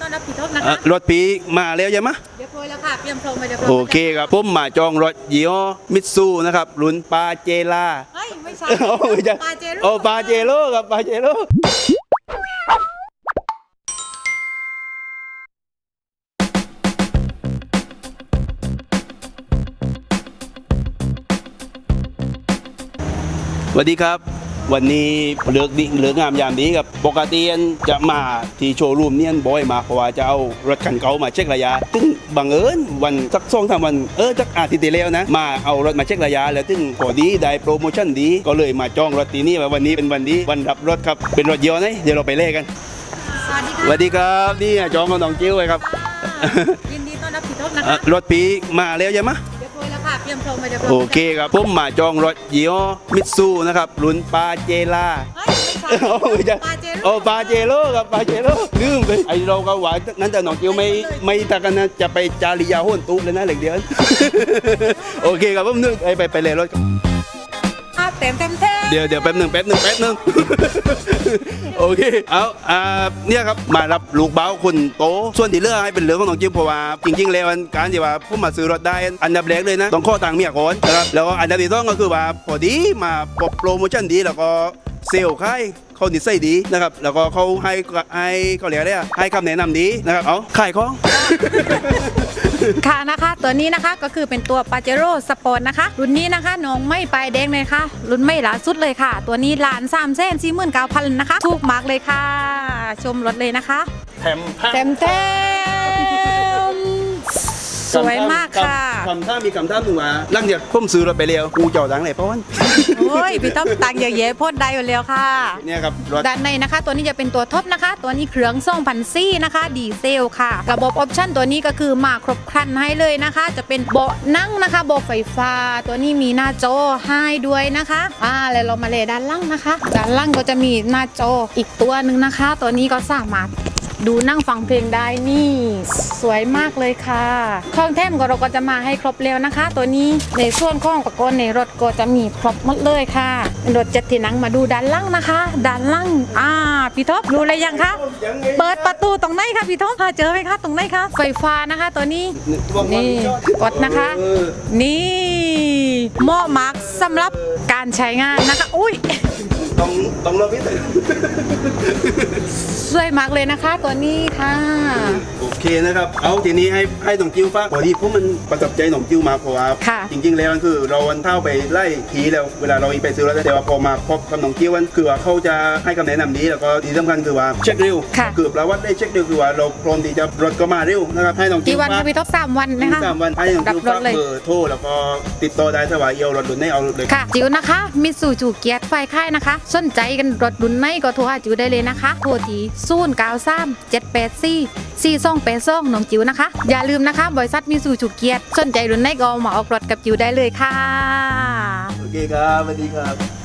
ต้อนรับพี่ทบนะอะคะรถปีมาแล้วใช่ไหมเดี๋ยวโพยแล้วค่ะเตรียมโทรมาเดี๋ยวโพยโอเคครับผมมาจองรถยี่ห้อมิตซูนะครับรุ่นปาเจล่า เฮ้ยไม่ใช่โอ้ไม่ใช่ปาเจโร่โอ้ปาเจโร่ครับปาเจโร่สวัสดีครับ วันนี้เลือกดีเลือกงามยามดีครับปกติจะมาที่โชว์รูมเนี่ยบ่อยมากเพราะว่าจะเอารถคันเก่ามาเช็คระยะซึ่งบังเอิญวันสักสองสามวันเออสักอาทิตย์ที่แล้วนะ มาเอารถมาเช็คระยะแล้วซึ่งพอดีได้โปรโมชั่นดีก็เลยมาจองรถที่นี่ว่าวันนี้เป็นวันดีวันรับรถครับเป็นรถเยอะนะเดี๋ยวเราไปเล่กันสวัสดีสค่ะวัสดีครับนี่จองกับน้องจิ้วเลยครับยินดีต้อนรับพี่ทบนะอะคะรถปีมาแล้วใช่ไหม เดี๋ยวโพยแล้วค่ะเตรียมโทรมาเดี๋ยวโพยโอเคครับผมมาจองรถยี่ห้อมิตซูนะครับรุ่นปาเจล่า เฮ้ยไม่ใช่โอ้ไม่ใช่ปาเจโร่โอ้ปาเจโร่ครับปาเจโร่ลืมไปไอเราก็หวานนั้นแต่น้องจิวไม่ไม่ตะกันนะจะไปจาริยาโหนตุ๊บเลยนะเหล็กเดียว โอเคครับผมนึกไปไปไปเลยรถอะเต็มเต็มเต็มเดี๋ยวเดี๋ยวแป๊บหนึ่งแป๊บหนึ่งแป๊บหนึ่ง โอเคเอาอ่าเนี่ยครับมารับลูกเบ้าคนโตส่วนที่เหลือกให้เป็นเรื่องของน้องจิวเพราะว่าจริงๆแล้วการที่ว่าผมมาซื้อรถได้อันดับแรกเลยนะต้องข้อตังค์เมียก่อนนะครับแล้วก็อันดับที่สองก็คือว่าพอดีมาโปรโมชั่นดีแล้วก็ เซลล์ค่ายเขานิสัยดีนะครับ แล้วก็เขาให้ให้เขาเรียกอะไรอะให้คำแนะนำดีนะครับ เอาขายของ ค่ะนะคะตัวนี้นะคะก็คือเป็นตัวปาเจโร่สปอร์ตนะคะ รุ่นนี้นะคะน้องไม่ปลายแดงเลยค่ะ รุ่นไม่ล่าสุดเลยค่ะ ตัวนี้ล้านสามเส้นสี่หมื่นเก้าพันนะคะถูกมากเลยค่ะ ชมรถเลยนะคะแถมผ้าเต็มเต็ม สวยมากค่ะคำท่ามีคำท่าหนึ่งว่าหลังจากผมซื้อรถไปแล้วกูเจ้าดังเลยเพราะว่าโอ้ยพี่ต้องตังค์เยอะแยะพ่นได้อยู่แล้วค่ะเนี่ยครับรถด้านในนะคะ ตัวนี้จะเป็นตัวท็อปนะคะ ตัวนี้เครื่องส่งพันซี่นะคะ ดีเซลค่ะ ระบบออปชั่นตัวนี้ก็คือมาครบครันให้เลยนะคะ จะเป็นเบาะนั่งนะคะเบาะไฟฟ้า ตัวนี้มีหน้าจอให้ด้วยนะคะอ่าแล้วเรามาเลยด้านล่างนะคะ ด้านล่างก็จะมีหน้าจออีกตัวหนึ่งนะคะ ตัวนี้ก็สามารถ ดูนั่งฟังเพลงได้นี่ สวยมากเลยค่ะ เครื่องแท้มก็เราก็จะมาให้ครบแล้วนะคะ ตัวนี้ในส่วนของอุปกรณ์ในรถก็จะมีครบหมดเลยค่ะรถเจ็ดที่นั่งมาดูด้านล่างนะคะ ด้านล่างอ่าพี่ทบดูอะไรยังคะเปิดประตูตรงไหนคะพี่ทบพาเจอไหมคะตรงไหนคะไฟฟ้านะคะ ตัวนี้นี่กดนะคะ นี่หมาะมากสำหรับการใช้งานนะคะ อุ้ย ต้องต้องรอพี่วยมากเลยนะคะ ตัวนี้ค่ะ เคนะครับเอาทีนี้ให้ให้หนองจิ้วฟังพอดีเพราะมันประทับใจหนองจิ้วมากเพราะว่าค่ะ จริง ๆ แล้วมันคือเราวันเท่าไปไล่ผีแล้วเวลาเราไปซื้อแล้วแต่ว่าพอมาพบกัหนองจิ้วมันคือว่าเขาจะให้คำแนะนำนี้แล้วก็ที่สำคัญคือว่าเช็คเร็วค่ะ คือบแล้ววัดได้เช็คเร็วคือว่าเราพร้อมที่จะรถก็มาเร็วนะครับให้หนองจิ้กี่ววันมีท็อปสามวันนะคะ สามวันให้หนองจิ้วฟังรับรถเลยบอร์โทรแล้วก็ติดต่อได้ถ้ายเอียวรถดุนได้เอาเลย ค่ะ จิ๋วนะคะมิสูจูเกียร์ไฟไข่นะคะ สนใจกันรถดุนไหนก็โทรหาจิ๋วได้เลยนะคะ โทรที่0 9 3 7 8 4 4 2 8ซองน้องจิ๋วนะคะ อย่าลืมนะคะ บริษัทมีสู่ฉุกเกียรติสนใจรุ่นไนก็มาออกรถกับจิ๋วได้เลยค่ะ โอเคครับสวัสดีครับ